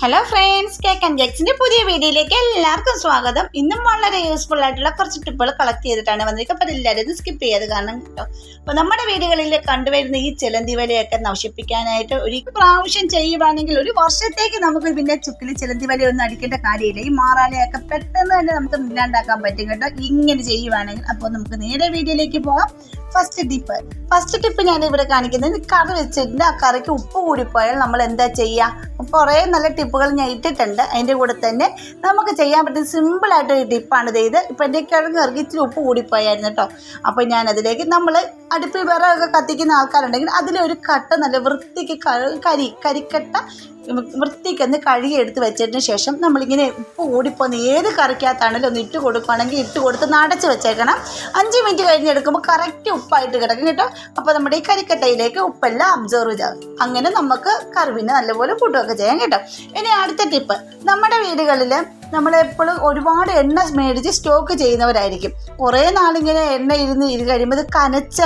Hello friends cake and കേക്സിന്റെ പുതിയ വീഡിയോയിലേക്ക് എല്ലാവർക്കും സ്വാഗതം. ഇന്നും വളരെ യൂസ്ഫുൾ ആയിട്ടുള്ള കുറച്ച് ടിപ്പുകൾ കളക്ട് ചെയ്തിട്ടാണ് വന്നിരിക്കുന്നത്. അപ്പോൾ എല്ലാവരും സ്കിപ്പ് ചെയ്ത് കാരണം കേട്ടോ. അപ്പോൾ നമ്മുടെ വീടുകളിൽ കണ്ടുവരുന്ന ഈ ചിലന്തി വലയൊക്കെ നശിപ്പിക്കാനായിട്ട് ഒരു പ്രാവശ്യം ചെയ്യുവാണെങ്കിൽ ഒരു വർഷത്തേക്ക് നമുക്ക് പിന്നെ ചുക്കിൽ ചിലന്തി വലയൊന്നും അടിക്കേണ്ട കാര്യമില്ല. ഈ മാറാലയൊക്കെ പെട്ടെന്ന് തന്നെ നമുക്ക് ഇല്ലാണ്ടാക്കാൻ പറ്റും കേട്ടോ. ഇങ്ങനെ ചെയ്യുവാണെങ്കിൽ അപ്പോൾ നമുക്ക് നേരെ വീഡിയോയിലേക്ക് പോകാം. ഫസ്റ്റ് ടിപ്പ് ഫസ്റ്റ് ടിപ്പ് ഞാൻ ഇവിടെ കാണിക്കുന്നത് കറി വെച്ചിട്ടുണ്ട് ആ കറിക്ക് ഉപ്പ് കൂടിപ്പോയാൽ നമ്മൾ എന്താ ചെയ്യുക കുറേ നല്ല ടിപ്പുകൾ ഞാൻ ഇട്ടിട്ടുണ്ട്. അതിന്റെ കൂടെ തന്നെ നമുക്ക് ചെയ്യാൻ പറ്റുന്ന സിമ്പിളായിട്ടൊരു ടിപ്പാണ് ഇത് ഇത്. ഇപ്പം എന്റെ കിഴങ്ങ് ഇറങ്ങി ഇച്ചിരി ഉപ്പ് കൂടിപ്പോയായിരുന്നു കേട്ടോ അപ്പോൾ ഞാൻ അതിലേക്ക് നമ്മൾ അടുപ്പിൽ വിറകൊക്കെ കത്തിക്കുന്ന ആൾക്കാരുണ്ടെങ്കിൽ അതിലൊരു കട്ട നല്ല വൃത്തിക്ക് കരി കരിക്കട്ട വൃത്തിക്ക് ഒന്ന് കഴുകി എടുത്ത് വെച്ചതിന് ശേഷം നമ്മളിങ്ങനെ ഉപ്പ് കൂടിപ്പോകുന്ന ഏത് കറിക്കകത്താണെങ്കിലും ഒന്ന് ഇട്ട് കൊടുക്കുകയാണെങ്കിൽ ഇട്ട് കൊടുത്ത് നടച്ച് വെച്ചേക്കണം. അഞ്ച് മിനിറ്റ് കഴിഞ്ഞെടുക്കുമ്പോൾ കറക്റ്റ് ഉപ്പായിട്ട് കിടക്കും കേട്ടോ. അപ്പോൾ നമ്മുടെ ഈ കരിക്കട്ടയിലേക്ക് ഉപ്പെല്ലാം അബ്സർവ് ചെയ്യും അങ്ങനെ നമുക്ക് കറിവിനെ നല്ലപോലെ കൂട്ടുകയൊക്കെ ചെയ്യാം കേട്ടോ. ഇനി അടുത്ത ടിപ്പ് നമ്മുടെ വീടുകളിൽ നമ്മൾ എപ്പോഴും ഒരുപാട് എണ്ണ മേടിച്ച് സ്റ്റോക്ക് ചെയ്യുന്നവരായിരിക്കും. കുറേ നാളിങ്ങനെ എണ്ണ ഇരുന്ന് ഇരു കഴിയുമ്പോൾ ഇത് കനച്ച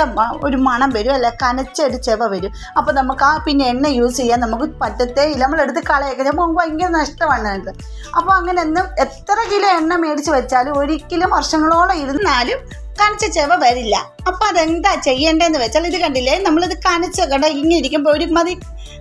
ഒരു മണം വരും അല്ല? കനച്ച ഒരു ചെവ വരും. അപ്പോൾ നമുക്ക് ആ പിന്നെ എണ്ണ യൂസ് ചെയ്യാൻ നമുക്ക് പറ്റത്തേ ഇല്ല. നമ്മളെടുത്ത് കളയൊക്കെ നമുക്ക് ഭയങ്കര നഷ്ടമാണ് ഞങ്ങൾക്ക് അപ്പോൾ അങ്ങനെ എന്നും എത്ര കിലോ എണ്ണ മേടിച്ച് വെച്ചാലും ഒരിക്കലും വർഷങ്ങളോളം ഇരുന്നാലും കനച്ച ചെവ വരില്ല. അപ്പൊ അതെന്താ ചെയ്യേണ്ടതെന്ന് വെച്ചാൽ ഇത് കണ്ടില്ലേ? നമ്മളിത് കനച്ച കട ഇങ്ങനെ ഇരിക്കുമ്പോൾ ഒരു മതി.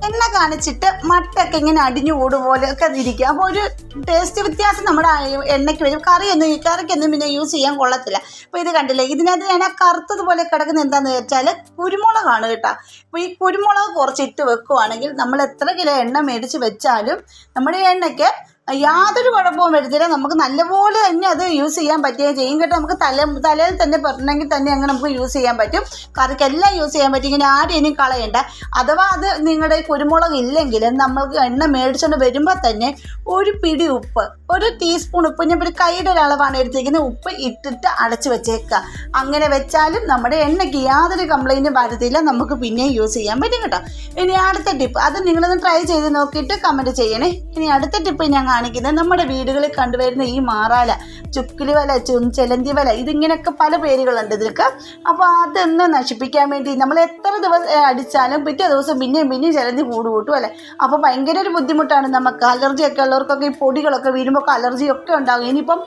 എണ്ണ കാണിച്ചിട്ട് മട്ടൊക്കെ ഇങ്ങനെ അടിഞ്ഞു കൂടും പോലെ ഒക്കെ ഇരിക്കുക അപ്പോൾ ഒരു ടേസ്റ്റ് വ്യത്യാസം നമ്മുടെ എണ്ണയ്ക്ക് വരും. കറിയൊന്നും ഈ കറിക്കൊന്നും പിന്നെ യൂസ് ചെയ്യാൻ കൊള്ളത്തില്ല. അപ്പോൾ ഇത് കണ്ടില്ലേ? ഇതിനകത്ത് ഞാൻ ആ കറുത്തതുപോലെ കിടക്കുന്ന എന്താണെന്ന് വെച്ചാൽ കുരുമുളകാണ് കേട്ടോ. അപ്പോൾ ഈ കുരുമുളക് കുറച്ചിട്ട് വെക്കുവാണെങ്കിൽ നമ്മൾ എത്ര കിലോ എണ്ണ മേടിച്ച് വെച്ചാലും നമ്മുടെ എണ്ണയ്ക്ക് യാതൊരു കുഴപ്പവും വരുത്തില്ല. നമുക്ക് നല്ലപോലെ തന്നെ അത് യൂസ് ചെയ്യാൻ പറ്റുകയും ചെയ്യും. കേട്ടോ നമുക്ക് തല തലയിൽ തന്നെ പറഞ്ഞെങ്കിൽ തന്നെ അങ്ങനെ നമുക്ക് യൂസ് ചെയ്യാൻ പറ്റും. കറിക്കെല്ലാം യൂസ് ചെയ്യാൻ പറ്റും. ഇങ്ങനെ ആരും ഇനി കളയണ്ട. അഥവാ അത് നിങ്ങളുടെ കുരുമുളക് ഇല്ലെങ്കിൽ നമ്മൾക്ക് എണ്ണ മേടിച്ചുകൊണ്ട് വരുമ്പോൾ തന്നെ ഒരു പിടി ഉപ്പ് ഒരു ടീസ്പൂൺ ഉപ്പ് ഞാൻ ഒരു കൈയുടെ ഒരളവാണ് എടുത്തിരിക്കുന്നത്. ഉപ്പ് ഇട്ടിട്ട് അടച്ച് വെച്ചേക്കുക അങ്ങനെ വെച്ചാലും നമ്മുടെ എണ്ണയ്ക്ക് യാതൊരു കംപ്ലൈന്റും വരത്തില്ല. നമുക്ക് പിന്നെയും യൂസ് ചെയ്യാൻ പറ്റും കേട്ടോ. ഇനി അടുത്ത ടിപ്പ് അത് നിങ്ങളൊന്ന് ട്രൈ ചെയ്ത് നോക്കിയിട്ട് കമന്റ് ചെയ്യണേ. ഇനി അടുത്ത ടിപ്പ് ഞാൻ കാണിക്കുന്നത് നമ്മുടെ വീടുകളിൽ കണ്ടുവരുന്ന ഈ മാറാല ചുക്കിലി വല ചെലന്തി വല ഇതിങ്ങനെയൊക്കെ പല പേരുകളുണ്ട് ഇതിലൊക്കെ അപ്പോൾ അതൊന്ന് നശിപ്പിക്കാൻ വേണ്ടി നമ്മൾ എത്ര ദിവസം അടിച്ചാലും പിറ്റേ ദിവസം പിന്നെയും പിന്നെയും ചെലന്തി കൂട് കൂട്ടും അല്ലേ? അപ്പോൾ ഭയങ്കര ഒരു ബുദ്ധിമുട്ടാണ് നമുക്ക്. അലർജി ഒക്കെ ഉള്ളവർക്കൊക്കെ ഈ പൊടികളൊക്കെ വീഴുമ്പോൾ അലർജി ഒക്കെ ഉണ്ടാകും. ഇനിയിപ്പം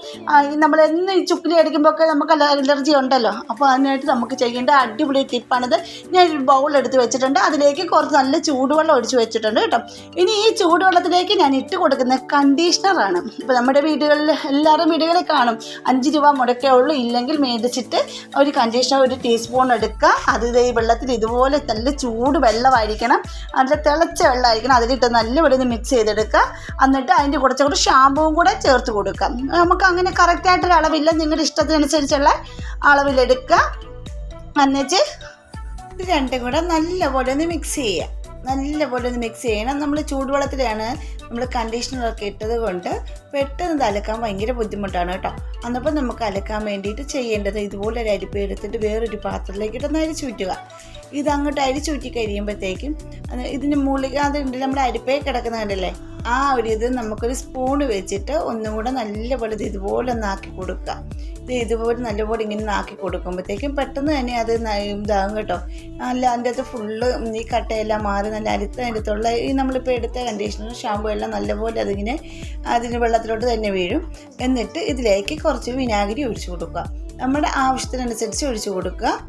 നമ്മൾ എന്ന് ഈ ചുക്കിലി അടിക്കുമ്പോൾ ഒക്കെ നമുക്ക് അലർജി ഉണ്ടല്ലോ. അപ്പോൾ അതിനായിട്ട് നമുക്ക് ചെയ്യേണ്ട അടിപൊളി ടിപ്പാണിത്. ഞാൻ ഒരു ബൗൾ എടുത്ത് വെച്ചിട്ടുണ്ട്. അതിലേക്ക് കുറച്ച് നല്ല ചൂടുവെള്ളം ഒഴിച്ച് വെച്ചിട്ടുണ്ട് കേട്ടോ. ഇനി ഈ ചൂടുവെള്ളത്തിലേക്ക് ഞാൻ ഇട്ട് കൊടുക്കുന്ന കണ്ടീഷണറാണ് ഇപ്പോൾ നമ്മുടെ വീടുകളിൽ എല്ലാവരും വീടുകളിൽ കാണും. അഞ്ച് രൂപ മുടക്കേ ഉള്ളൂ. ഇല്ലെങ്കിൽ മേടിച്ചിട്ട് ഒരു കണ്ടീഷണർ ഒരു ടീസ്പൂൺ എടുക്കുക. അത് ഈ വെള്ളത്തിൽ ഇതുപോലെ നല്ല ചൂട് വെള്ളമായിരിക്കണം. നല്ല തിളച്ച വെള്ളമായിരിക്കണം. അതിലിട്ട് നല്ലപോലെ ഒന്ന് മിക്സ് ചെയ്തെടുക്കുക. എന്നിട്ട് അതിന്റെ കുറച്ചും കൂടി ഷാമ്പുവും കൂടെ ചേർത്ത് കൊടുക്കാം നമുക്ക് അങ്ങനെ കറക്റ്റായിട്ടൊരു അളവില്ല. നിങ്ങളുടെ ഇഷ്ടത്തിനനുസരിച്ചുള്ള അളവിലെടുക്കുക. എന്നിട്ട് ഇത് രണ്ടും കൂടെ നല്ലപോലെ ഒന്ന് മിക്സ് ചെയ്യുക. നല്ലപോലെ ഒന്ന് മിക്സ് ചെയ്യണം. നമ്മൾ ചൂടുവെള്ളത്തിലാണ് നമ്മൾ കണ്ടീഷണറൊക്കെ ഇട്ടത് കൊണ്ട് പെട്ടെന്ന് അലക്കാൻ ഭയങ്കര ബുദ്ധിമുട്ടാണ് കേട്ടോ. അന്നപ്പോൾ നമുക്ക് അലക്കാൻ വേണ്ടിയിട്ട് ചെയ്യേണ്ടത് ഇതുപോലെ ഒരു അരിപ്പ എടുത്തിട്ട് വേറൊരു പാത്രത്തിലേക്ക് ഇട്ടൊന്ന് ചുറ്റുക ഇത് അങ്ങോട്ട് ചുറ്റി കഴിയുമ്പോഴത്തേക്കും അത് ഇതിന് മുകളിൽ അതുണ്ട് നമ്മുടെ അരിപ്പേ കിടക്കുന്ന കണ്ടല്ലേ? ആ ഒരു ഇത് നമുക്കൊരു സ്പൂൺ വെച്ചിട്ട് ഒന്നും കൂടെ നല്ലപോലെ ഇത് ഇതുപോലെ ഒന്ന് ആക്കി കൊടുക്കുക. ഇത് ഇതുപോലെ നല്ലപോലെ ഇങ്ങനെ ആക്കി കൊടുക്കുമ്പോഴത്തേക്കും പെട്ടെന്ന് തന്നെ അത് ഇതാകും കേട്ടോ. അല്ല അതിന്റെ അകത്ത് ഫുള്ള് ഈ കട്ടയെല്ലാം മാറി നല്ല അരുത്ത അരുത്തുള്ള ഈ നമ്മളിപ്പോൾ എടുത്ത കണ്ടീഷണർ ഷാമ്പു നല്ലപോലെ അതിങ്ങനെ അതിന് വെള്ളത്തിലോട്ട് തന്നെ വീഴും. എന്നിട്ട് ഇതിലേക്ക് കുറച്ച് വിനാഗിരി ഒഴിച്ചു കൊടുക്കുക. നമ്മുടെ ആവശ്യത്തിനനുസരിച്ച് ഒഴിച്ചു കൊടുക്കുക.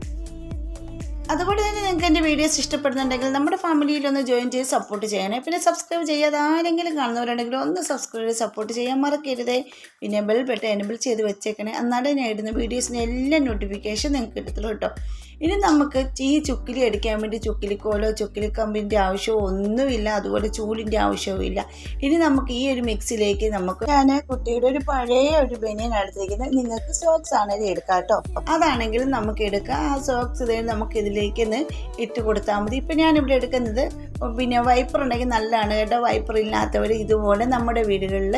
അതുപോലെ തന്നെ നിങ്ങൾക്ക് എന്റെ വീഡിയോസ് ഇഷ്ടപ്പെടുന്നുണ്ടെങ്കിൽ നമ്മുടെ ഫാമിലിയിൽ ഒന്ന് ജോയിൻ ചെയ്ത് സപ്പോർട്ട് ചെയ്യണേ. പിന്നെ സബ്സ്ക്രൈബ് ചെയ്യാതെ ആരെങ്കിലും കാണുന്നവരുണ്ടെങ്കിൽ ഒന്ന് സബ്സ്ക്രൈബ് ചെയ്ത് സപ്പോർട്ട് ചെയ്യാൻ മറക്കരുതേ. പിന്നെ ബെൽ പെട്ട് എനബിൾ ചെയ്ത് വെച്ചേക്കണേ. എന്നാലേ ഞാൻ ഇടുന്ന വീഡിയോസിന് എല്ലാ നോട്ടിഫിക്കേഷൻ നിങ്ങൾക്ക് കിട്ടത്തുള്ളൂ കേട്ടോ. ഇനി നമുക്ക് ഈ ചുക്കിലി അടിക്കാൻ വേണ്ടി ചുക്കിലിക്കോലോ ചുക്കിലിക്കമ്പിന്റെ ആവശ്യമോ ഒന്നുമില്ല. അതുപോലെ ചൂടിന്റെ ആവശ്യവും ഇല്ല. ഇനി നമുക്ക് ഈ ഒരു മിക്സിലേക്ക് നമുക്ക് ഞാൻ കുട്ടിയുടെ ഒരു പഴയ ഒരു ബനിയൻ എടുത്തിരിക്കുന്നത്. നിങ്ങൾക്ക് സോക്സ് ആണെങ്കിൽ എടുക്കാം കേട്ടോ. അതാണെങ്കിലും നമുക്ക് എടുക്കാം. ആ സോക്സ് ഇതേ നമുക്ക് ഇതിലേക്ക് ഇട്ട് കൊടുത്താൽ മതി. ഇപ്പം ഞാനിവിടെ എടുക്കുന്നത് പിന്നെ വൈപ്പർ ഉണ്ടെങ്കിൽ നല്ലതാണ് കേട്ടോ. വൈപ്പർ ഇല്ലാത്തവർ ഇതുപോലെ നമ്മുടെ വീടുകളിൽ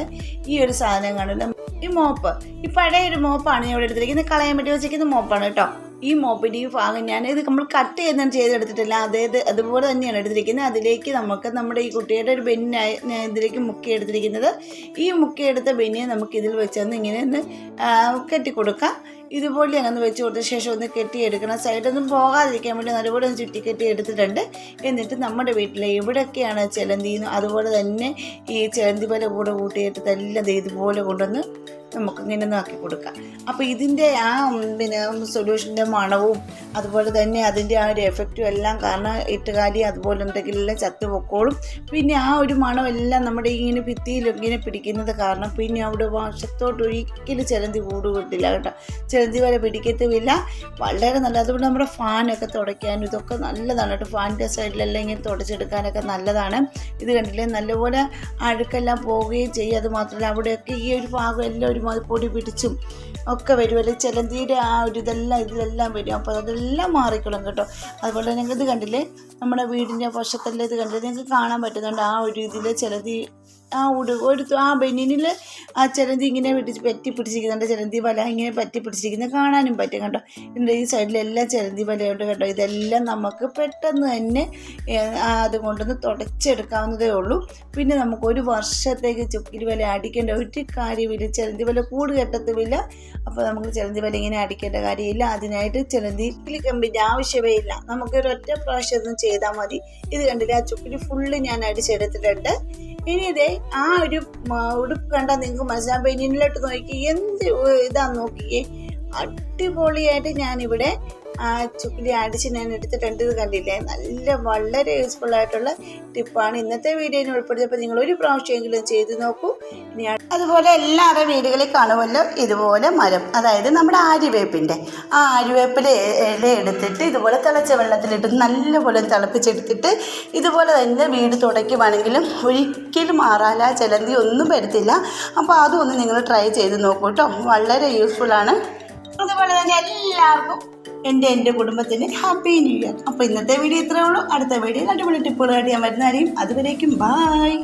ഈ ഒരു സാധനം കാണില്ല ഈ മോപ്പ്. ഈ പഴയ ഒരു മോപ്പാണ് ഞാൻ ഇവിടെ എടുത്തിരിക്കുന്നത്. കളയാൻ വേണ്ടി വെച്ചിരിക്കുന്ന മോപ്പാണ് കേട്ടോ. ഈ മോപ്പിന്റെ ഈ ഭാഗം ഞാൻ ഇത് നമ്മൾ കട്ട് ചെയ്യുന്നതാണ് ചെയ്തെടുത്തിട്ടില്ല. അതേത് അതുപോലെ തന്നെയാണ് എടുത്തിരിക്കുന്നത്. അതിലേക്ക് നമുക്ക് നമ്മുടെ ഈ കുട്ടിയുടെ ഒരു ബെന്നിനായി ഇതിലേക്ക് മുക്കി എടുത്തിരിക്കുന്നത്. ഈ മുക്കി എടുത്ത ബെന്നിയെ നമുക്ക് ഇതിൽ വെച്ചൊന്ന് ഇങ്ങനെ ഒന്ന് കെട്ടിക്കൊടുക്കാം. ഇതുപോലെ അങ്ങനെ വെച്ച് കൊടുത്ത ശേഷം ഒന്ന് കെട്ടിയെടുക്കണം. സൈഡൊന്നും പോകാതിരിക്കാൻ വേണ്ടി നല്ലപോലെ ഒന്ന് ചുറ്റി കെട്ടി എടുത്തിട്ടുണ്ട് എന്നിട്ട് നമ്മുടെ വീട്ടിൽ എവിടെയൊക്കെയാണ് ചിലന്തി അതുപോലെ തന്നെ ഈ ചിലന്തി പല കൂടെ കൂട്ടിയിട്ട് എല്ലാം ഇതുപോലെ കൊണ്ടുവന്ന് നമുക്കിങ്ങനെ ഇങ്ങനെ ആക്കി കൊടുക്കാം. അപ്പോൾ ഇതിന്റെ ആ പിന്നെ സൊല്യൂഷന്റെ മണവും അതുപോലെ തന്നെ അതിന്റെ ആ ഒരു എഫക്റ്റും എല്ലാം കാരണം ഇട്ടുകാലി അതുപോലെ എന്തെങ്കിലും ചത്തു പൊക്കോളും. പിന്നെ ആ ഒരു മണമെല്ലാം നമ്മുടെ ഈ ഇങ്ങനെ ഭിത്തിയിൽ ഇങ്ങനെ പിടിക്കുന്നത് കാരണം പിന്നെ അവിടെ വശത്തോട്ട് ഒരിക്കലും ചിലന്തി കൂടുകയില്ല കേട്ടോ. ചിലന്തി വരെ പിടിക്കത്തുമില്ല. വളരെ നല്ല അതുകൊണ്ട് നമ്മുടെ ഫാനൊക്കെ തുടയ്ക്കാനും ഇതൊക്കെ നല്ലതാണ് കേട്ടോ. ഫാനിന്റെ സൈഡിലെല്ലാം ഇങ്ങനെ തുടച്ചെടുക്കാനൊക്കെ നല്ലതാണ്. ഇത് കണ്ടില്ലേ? നല്ലപോലെ അഴുക്കെല്ലാം പോവുകയും ചെയ്യും. അത് മാത്രമല്ല അവിടെയൊക്കെ ഈ ഒരു ഭാഗം എല്ലാം ഒരുമാതിരി പൊടി പിടിച്ചും ഒക്കെ വരും. അല്ലെങ്കിൽ ചിലന്തിയുടെ ആ ഒരു ഇതെല്ലാം ഇതിലെല്ലാം വരും. അപ്പോൾ അതെല്ലാം മാറിക്കൊള്ളും കേട്ടോ. അതുപോലെ തന്നെ ഇത് കണ്ടില്ലേ? നമ്മുടെ വീടിന്റെ വശത്തെല്ലാം ഇത് കണ്ടില്ലേ? നിങ്ങൾക്ക് കാണാൻ പറ്റുന്നുണ്ട് ആ ഒരു ഇതിൽ ചിലന്തി ആ ഉടു ഒരു ആ ബനിയനിൽ ആ ചിലന്തി ഇങ്ങനെ പിടിച്ച് പറ്റി പിടിച്ചിരിക്കുന്നുണ്ട്. ചിലന്തി വല ഇങ്ങനെ പറ്റി പിടിച്ചിരിക്കുന്നത് കാണാനും പറ്റും കേട്ടോ ഇതിന്റെ ഈ സൈഡിലെല്ലാം ചിലന്തി വലയുണ്ട് കേട്ടോ ഇതെല്ലാം നമുക്ക് പെട്ടെന്ന് തന്നെ അത് കൊണ്ടുവന്ന് തുടച്ചെടുക്കാവുന്നതേ ഉള്ളൂ. പിന്നെ നമുക്ക് ഒരു വർഷത്തേക്ക് ചുക്കിൽ വല അടിക്കേണ്ട ഒരു കാര്യമില്ല. ചിലന്തി വല കൂട് കെട്ടത്തുമില്ല. അപ്പോൾ നമുക്ക് ചിലന്തി വല ഇങ്ങനെ അടിക്കേണ്ട കാര്യമില്ല. അതിനായിട്ട് ചിലന്തി കമ്പിന്റെ ആവശ്യമേ ഇല്ല. നമുക്ക് ഒരു ഒറ്റ പ്രാവശ്യം ഒന്നും ചെയ്താൽ മതി. ഇത് കണ്ടില്ല? ആ ചുക്കിൽ ഫുള്ള് ഞാൻ അടിച്ചെടുത്തിട്ടുണ്ട്. ഇനി ഇതേ ആ ഒരു ഉടുപ്പ് കണ്ടാൽ നിങ്ങൾക്ക് മനസ്സിലാകും ബനിയനിലോട്ട് നോക്കി എന്ത് ഇതാ നോക്കിയേ? അടിപൊളിയായിട്ട് ഞാനിവിടെ ആ ചുക്കിലി അടിച്ച് ഞാൻ എടുത്തിട്ടുണ്ട് ഇത് കണ്ടില്ലേ? നല്ല വളരെ യൂസ്ഫുൾ ആയിട്ടുള്ള ടിപ്പാണ് ഇന്നത്തെ വീഡിയോയിൽ ഉൾപ്പെടുത്തിയപ്പോൾ നിങ്ങൾ ഒരു പ്രാവശ്യമെങ്കിലും ചെയ്ത് നോക്കൂ. ഇനി അതുപോലെ എല്ലാവരുടെ വീടുകളിൽ കാണുമല്ലോ ഇതുപോലെ മരം. അതായത് നമ്മുടെ ആര്യവേപ്പിന്റെ. ആ ആര്യവേപ്പിലെ ഇല എടുത്തിട്ട് ഇതുപോലെ തിളച്ച വെള്ളത്തിലിട്ട് നല്ലപോലെ തിളപ്പിച്ചെടുത്തിട്ട് ഇതുപോലെ തന്നെ വീട് തുടയ്ക്കുവാണെങ്കിലും ഒരിക്കലും മാറാല ചിലന്തി ഒന്നും വരത്തില്ല. അപ്പോൾ അതൊന്ന് നിങ്ങൾ ട്രൈ ചെയ്ത് നോക്കൂ കേട്ടോ. വളരെ ആണ്. അതുപോലെ തന്നെ എല്ലാവർക്കും എന്റെ എന്റെ കുടുംബത്തിന് ഹാപ്പി ന്യൂ ഇയർ. അപ്പോൾ ഇന്നത്തെ വീഡിയോ ഇത്രയേ ഉള്ളൂ. അടുത്ത വീഡിയോ അടിപൊളി ടിപ്പുകളായിട്ട് ഞാൻ വരുന്നതായിരിക്കും. അതുവരേക്കും ബായ്